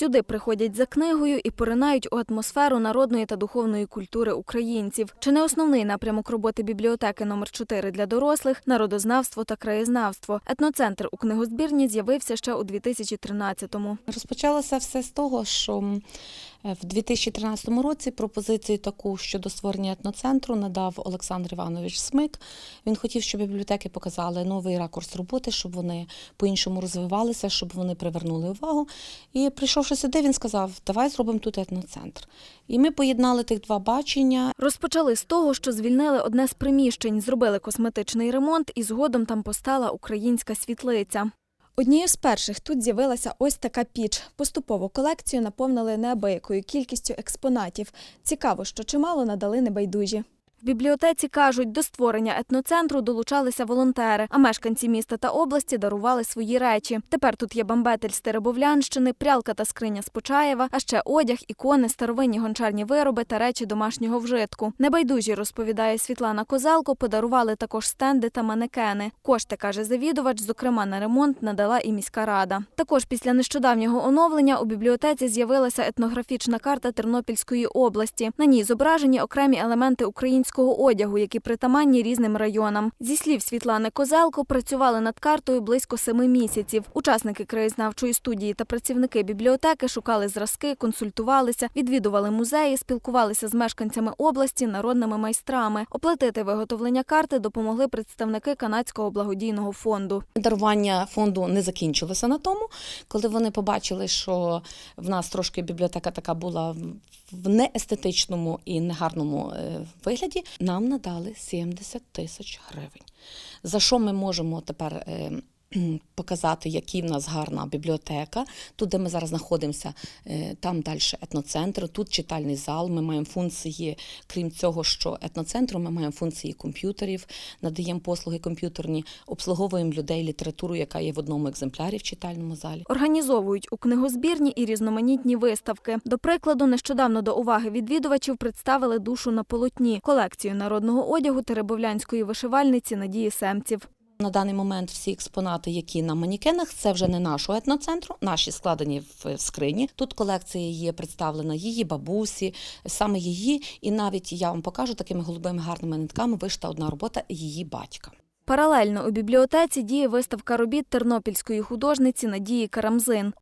Сюди приходять за книгою і поринають у атмосферу народної та духовної культури українців. Чи не основний напрямок роботи бібліотеки номер 4 для дорослих народознавство та краєзнавство. Етноцентр у книгозбірні з'явився ще у 2013-му. Розпочалося все з того, що в 2013 році пропозицію таку щодо створення етноцентру надав Олександр Іванович Смик. Він хотів, щоб бібліотеки показали новий ракурс роботи, щоб вони по-іншому розвивалися, щоб вони привернули увагу. І прийшовши сюди, він сказав: Давай зробимо тут етноцентр. І ми поєднали тих два бачення. Розпочали з того, що звільнили одне з приміщень, зробили косметичний ремонт і згодом там постала українська світлиця. Однією з перших тут з'явилася ось така піч. Поступово колекцію наповнили неабиякою кількістю експонатів. Цікаво, що чимало надали небайдужі. В бібліотеці кажуть, до створення етноцентру долучалися волонтери, а мешканці міста та області дарували свої речі. Тепер тут є бамбетель з Теребовлянщини, прялка та скриня з Почаєва, а ще одяг, ікони, старовинні гончарні вироби та речі домашнього вжитку. Небайдужі, розповідає Світлана Козалко, подарували також стенди та манекени. Кошти, каже завідувач, зокрема на ремонт надала і міська рада. Також після нещодавнього оновлення у бібліотеці з'явилася етнографічна карта Тернопільської області. На ній зображені окремі елементи українського одягу, які притаманні різним районам. Зі слів Світлани Козелко, працювали над картою близько семи місяців. Учасники краєзнавчої студії та працівники бібліотеки шукали зразки, консультувалися, відвідували музеї, спілкувалися з мешканцями області, народними майстрами. Оплатити виготовлення карти допомогли представники канадського благодійного фонду. Дарування фонду не закінчилося на тому, коли вони побачили, що в нас трошки бібліотека така була в- в неестетичному і негарному е, вигляді. Нам надали 70 тисяч гривень. За що ми можемо тепер е, показати, які в нас гарна бібліотека. Тут, де ми зараз знаходимося, е, там далі етноцентр, тут читальний зал. Ми маємо функції, крім цього, що етноцентру, ми маємо функції комп'ютерів, надаємо послуги комп'ютерні, обслуговуємо людей літературу, яка є в одному екземплярі в читальному залі. Організовують у книгозбірні і різноманітні виставки. До прикладу, нещодавно до уваги відвідувачів представили душу на полотні, колекцію народного одягу теребовлянської вишивальниці Надії Семців. На даний момент всі експонати, які на манікенах, це вже не нашого етноцентру, наші складені в скрині. Тут колекція є представлена її бабусі, саме її, і навіть я вам покажу такими голубими гарними нитками вишита одна робота її батька. Паралельно у бібліотеці діє виставка робіт тернопільської художниці Надії Карамзин.